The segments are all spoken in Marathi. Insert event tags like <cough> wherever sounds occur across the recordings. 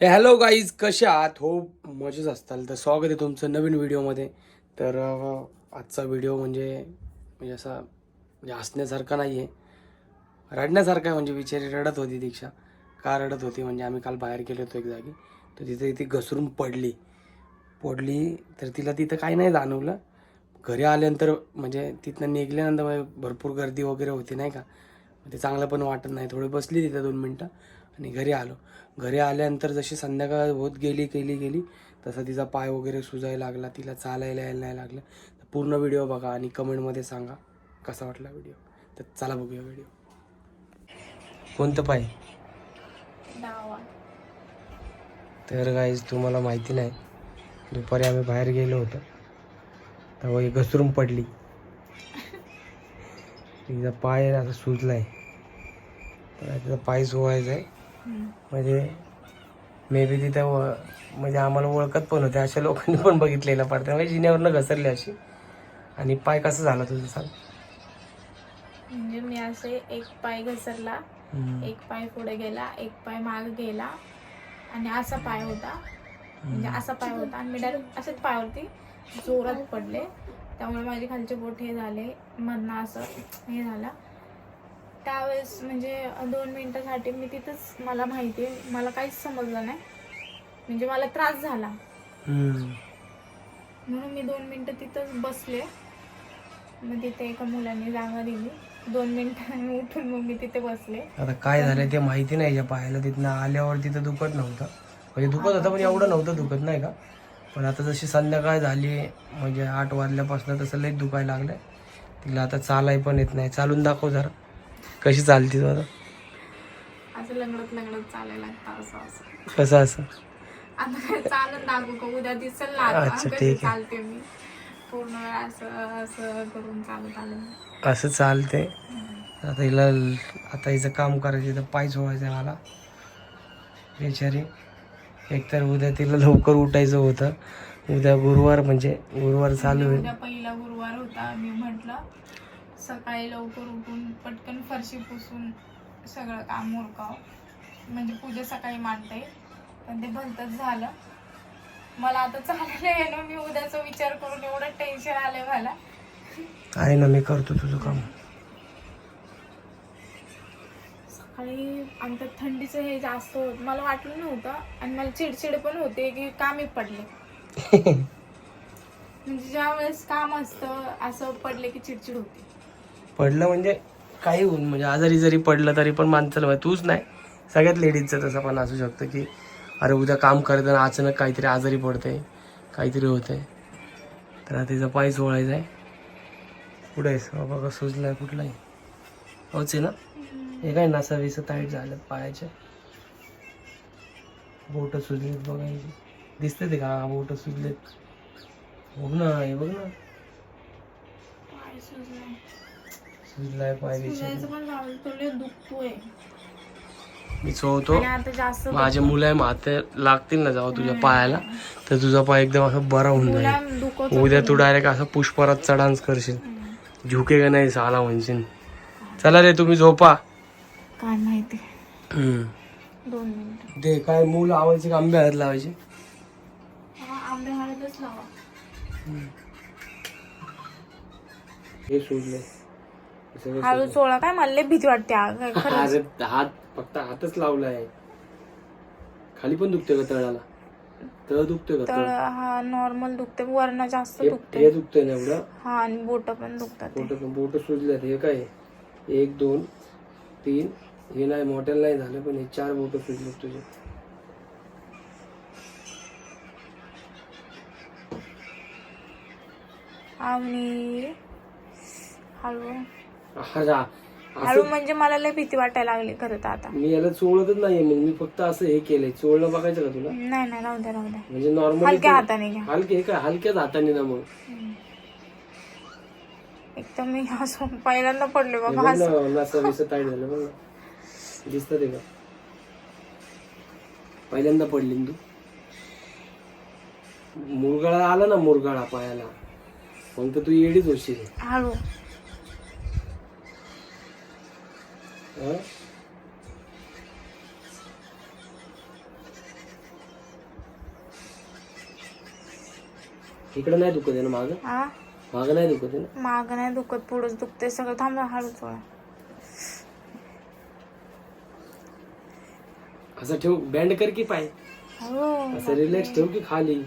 हे हॅलो गाईज कशा आहात? हो मजेच असताल. तर स्वागत आहे तुमचं नवीन व्हिडिओमध्ये. तर आजचा व्हिडिओ म्हणजे म्हणजे असा म्हणजे हसण्यासारखा नाही आहे रडण्यासारखा आहे म्हणजे बिचारी रडत होती दीक्षा. का रडत होती? म्हणजे आम्ही काल बाहेर गेलो होतो एक जागी. तर तिथे ती घसरून पडली. पडली तर तिला तिथं काही नाही जाणवलं. घरी आल्यानंतर म्हणजे तिथनं निघल्यानंतर म्हणजे भरपूर गर्दी वगैरे होती नाही का? ते चांगलं पण वाटत नाही. थोडी बसली तिथं दोन मिनटं. आणि घरी आलो. घरी आल्यानंतर जशी संध्याकाळ होत गेली गेली गेली तसा तिचा पाय वगैरे सुजायला लागला तिला चालायला यायला नाही लागलं. तर पूर्ण व्हिडिओ बघा आणि कमेंटमध्ये सांगा कसा वाटला व्हिडिओ. तर चला बघूया व्हिडिओ. कोणतं पाय? तर गाईज तुम्हाला माहिती नाही दुपारी आम्ही बाहेर गेलो होतो. तेव्हा ही घसरून पडली. <laughs> तिचा पाय आता सुजलाय. तर तिचा पाय सोवायचा आहे. म्हणजे मे बी तिथं व- म्हणजे आम्हाला ओळखत पण होते अशा लोकांनी पण बघितलेलं पडतं म्हणजे जिन्यावरनं घसरली अशी. आणि पाय कसं झाला तुझं सांग? म्हणजे मी असे एक पाय घसरला. एक पाय पुढे गेला एक पाय माग गेला आणि असा पाय होता. म्हणजे असा पाय होता आणि मी डायरेक्ट असेच पायावरती जोरात पडले. त्यामुळे माझे खालचे बोट हे झाले मधनं असं हे झालं. त्यावेळेस म्हणजे दोन मिनिटासाठी मी तिथंच मला माहिती मला काहीच समजलं नाही. म्हणजे मला त्रास झाला. म्हणून मी दोन मिनटं तिथंच बसले. मग तिथे एका मुलांनी जागा दिली. दोन मिनिटांनी <laughs> उठून मग मी तिथे बसले. आता काय झालं ते माहिती नाही या पायाला. तिथनं आल्यावर तिथं दुखत नव्हतं. म्हणजे दुखत होतं पण एवढं नव्हतं दुखत नाही का? पण आता जशी संध्याकाळ झाली म्हणजे आठ वाजल्यापासून तसं लई दुखायला लागलं तिला आता चालाय पण येत नाही. चालून दाखव जरा. कशी चालती तू आता असं लंगडत लंगडत चालायला लागतं असं असं. कसं असं? आता काय चालून दाखवू का उद्या दिसेल ना आता अच्छा, कशी ठीक आहे. चालते मी? पूर्ण वेळ असं असं करून चालत आलं असं चालते आता हिला आता हिचं काम करायचं तर पाय सोडायचं आहे मला. बेचारी. एकतर उद्या तिला लवकर उठायचं होतं. उद्या गुरुवार म्हणजे गुरुवार चालू आहे. उद्या पहिला गुरुवार होता मी म्हटलं. सकाळी लवकर उठून पटकन फरशी पुसून सगळं काम उरकावं. म्हणजे पूजा सकाळी मांडते. पण ते भलतच झालं. मला आता चालायला येणं मी उद्याचा विचार करून एवढं टेन्शन आलंय मला. आहे ना मी करतो तुझं काम. सकाळी आमच्या थंडीचं हे जास्त होत मला वाटलं नव्हतं. आणि मला चिडचिड पण होते की का मी पडले. <laughs> म्हणजे ज्या वेळेस काम असतं असं पडले की चिडचिड होते. पडलं म्हणजे काही होऊन म्हणजे आजारी जरी पडलं तरी पण माणसाला म्हणजे तूच नाही. सगळ्यात लेडीजचं तसं पण असू शकतं की अरे उद्या काम करताना अचानक काहीतरी आजारी पडतंय काहीतरी होतंय. तर आता तिचा पाय सोळायचा आहे. कुठं आहेस? बाबा का आहे कुठलाही होच आहे ना? हे काय नासा विसं टाईट झालं पायाच्या बोट सुजलेत बघायची दिसते ते का? बोट सुजलेत. बघ ना हे बघ ना. सुजलाय पाय. सुजायचं पण झालं दुखतोय मी चोवतो आणि आता जास्त माझे मुलं हात लागतील ना जेव्हा तुझ्या पायाला. तर तुझा पाय एकदम असं बरा होऊन जाईल. दुखत उद्या तू डायरेक्ट असं पुष्परात चढान्स करशील. झुके का नाही साला म्हणशील. चला रे तुम्ही झोपा. काय माहिती. हम्म. दोन मिनिट. ते काय मूल आवायचे का आंबे हळद लावायचे? आंबे हळदच लावा. हे सोडले. हळू चोळा काय मला लय भीती वाटते अगं. हात फक्त हातच लावलाय. खाली पण दुखतोय का तळाला? तळ दुखतोय का? तळ हा नॉर्मल दुखते वरण जास्त हे- दुखते हे दुखतोय ना एवढं? हा आणि बोट पण दुखतात. बोट बोट सुजल्यात. हे काय? एक दोन तीन. हे नाही मोठ्याला नाही झालं पण हे चार बोट सुजले तुझे. आणि हळू. हा, हळू म्हणजे मला लय भीती वाटायला लागली खरं तर आता. मी याला चोळतच नाहीये मग मी फक्त असं हे केलंय. चोळणं बघायचं का तुला? नाही नाही राहू द्या राहू द्या म्हणजे नॉर्मल हलक्या हाताने घ्या. हलके हे काय हलक्याच हाताने ना मग? एकदम मी पहिल्यांदा पडले हे बाबा बघ असं ना नसा विसं टाईट झालं बघ ना. दिसत ते का पहिल्यांदा पडली ना तू? मुरगाळा आला ना मुरगाळा पायाला. मग तर तू येडीच होशील. हळू. इकडे नहीं दुखते ना माग? हा? माग नहीं दुखते ना? माग नहीं दुखते पुढंच दुखते सगळं. थांबा हळू थोडा असं ठेव बँड कर बैंड करके पाए असं रिलैक्स ठेव की खाली.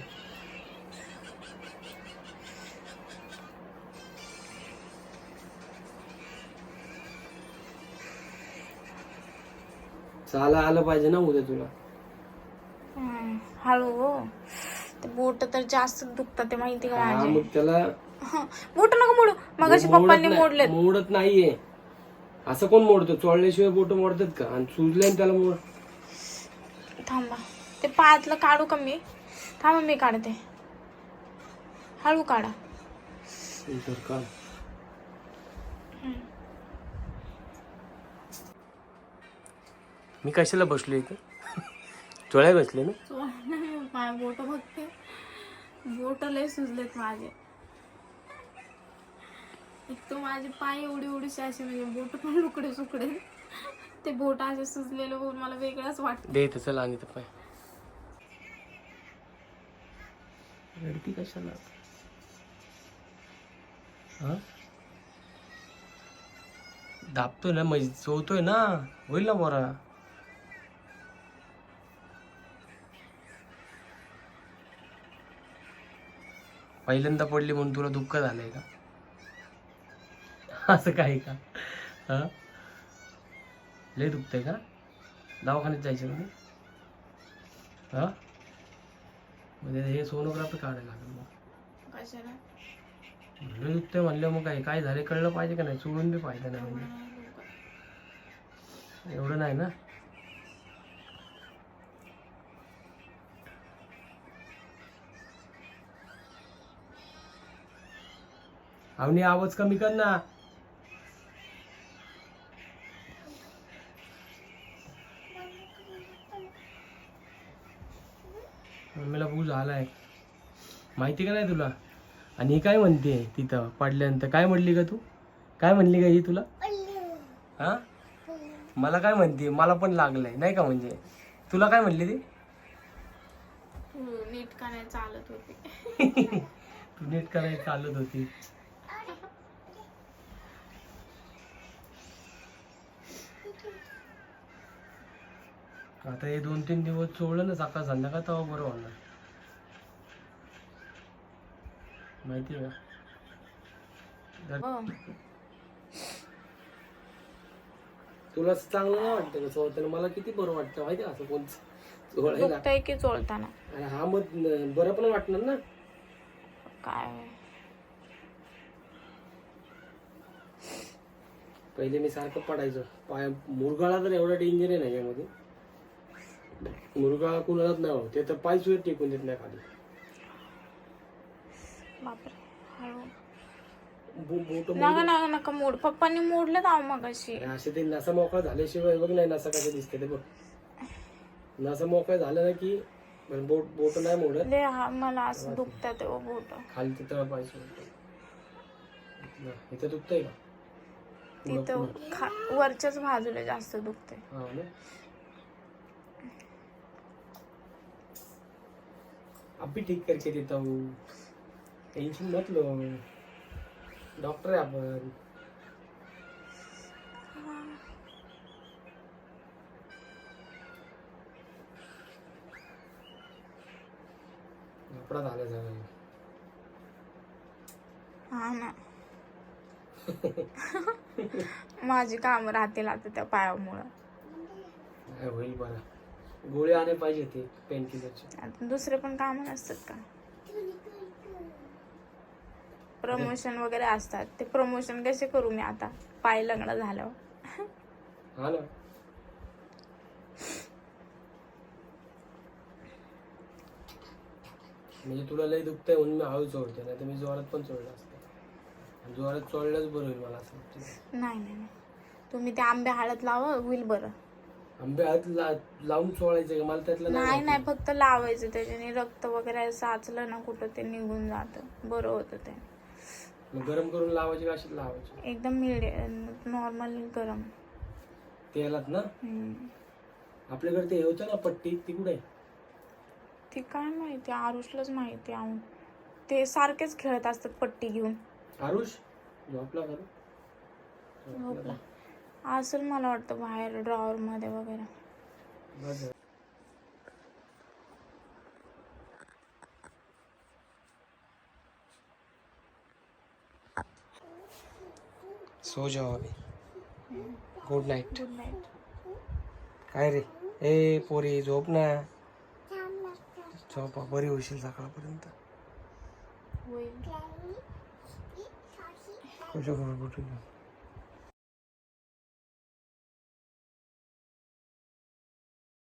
चाला आलं पाहिजे ना उद्या तुला. हम्म, हळू हो. ते बोट तर जास्त दुखतात ते माहिती का हा माझे? मग त्याला बोट नको मोडू. मग मोडत पप्पांनी नाही- मोडलेत. मोडत नाहीये. असं कोण मोडतो? चोळल्याशिवाय बोट मोडतात का? आणि सुजले त्याला मोड थांबा. ते पायातलं काढू का मी? थांबा मी काढते. हळू काढा. तर का मी कशाला बसलो इथे? चोळ्या बसले ना? माझ्या बोट बघते. बोट लय सुजलेत माझे. एक तर माझे पाय एवढे एवढेसे असे म्हणजे बोट पण लुकडे सुकडे. ते बोट असे सुजलेले बघून मला वेगळंच वाटत. दे इथं चला आणि पाय. रडती कशाला? हा? दाबतोय ना म्हणजे चोवतोय ना? होईल ना बरा पहिल्यांदा पडली म्हणून तुला दुःख झालंय का? <laughs> असं काही का? हा? लय दुखतंय का? दवाखान्यात जायचं म्हणजे हा? म्हणजे हे सोनोग्राफी काढायला लागेल मग. कशाला? लय दुखतंय म्हणलं मग काय काय झाले कळलं पाहिजे का नाही? चोळून बी पाहिजे नाही म्हणजे. एवढं नाही ना? अवनी आवाज कमी कर ना. मम्मीला भूज आलाय माहिती का नाही तुला? आणि काय म्हणते तिथं पडल्यानंतर? काय म्हणली का तू? काय म्हणली का ही तुला? हा? मला काय म्हणते? मला पण लागलंय नाही का म्हणजे? तुला काय म्हणली ती? नीट का नाही चालत होते. तू नीट करायला चालत होती. <laughs> आता हे दोन तीन दिवस चोळलं ना सकाळ संध्याकाळ तेव्हा बरं होणार. माहिती आहे का? हो. तुला चांगलं नाही वाटतं का चोळताना? मला किती बरं वाटतं माहिती आहे का असं कोण चोळायला? दुखतंय की चोळताना? आणि हा मग न- बरं पण वाटणार ना? काय? पहिले मी सारखं पडायचो. पाय मुरगाळा तर एवढा डेंजर आहे ना यामध्ये मुरगाळा कुणालाच नाही हो ते तर पाय सुद्धा टेकून देत नाही खाली. बापरे हळू. बो- बोट नका नका नका मोड. पप्पांनी मोडलं आणि असे ते नसा मोकळा झाल्याशिवाय बघ नाही नसा कसे दिसते ते बघ. नसा मोकळा झालं ना की म्हणजे बोट बोट नाही मोडत. ले हा मला असं दुखतात हो बोट. खाली तिथं पाय सोडतो इथं दुखतंय का? तिथं. खा वरच्याच बाजूला जास्त दुखते हा ना. अभी ठीक करके देता हूँ। टेंशन मत लो। डॉक्टर है अपन कपडा झाला झाला हा ना। <laughs> माझी काम राहतील आता त्या पायामुळं. काय होईल बरं. गोळी आणे पाहिजे ते पेन किलरचे आता दुसरे पण काम नसतात का? प्रमोशन वगैरे असतात. ते प्रमोशन कसे करू मी आता? पाय लग्न झाल्यावर. हा ना. म्हणजे तुला लय दुखतंय म्हणून मी हळू चोळते नाही तर मी जोरात पण चोळलं असतं. जोरात चोळलंच बरं होईल मला असं वाटतं. नाही नाही नाही. तुम्ही ते आंबे हळद लावा होईल बरं. आंबे ला लावून चोळायचे का? मला त्यातलं नाही. नाही फक्त लावायचं त्याच्याने. रक्त वगैरे साचलं ना कुठं ते निघून जातं. बरं होतं ते. मग गरम करून लावायचे का अशीच लावायचे? एकदम मिडियम नॉर्मल गरम. तेलात ना? हम्म. आपल्याकडे ते हे होतं ना पट्टी ती कुठे? आहे? ती काय माहिती? आरुषलाच माहिती आहो. ते सारखेच खेळत असतात पट्टी घेऊन. आरुष? झोपला का रे? झोपला. असेल मला वाटतं बाहेर ड्रॉवर मध्ये वगैरे. सो जाओ अभी. गुड नाईट गुड नाईट काय रे? ए पोरी झोप ना. झोपा बरी होशील सकाळपर्यंत. होईल.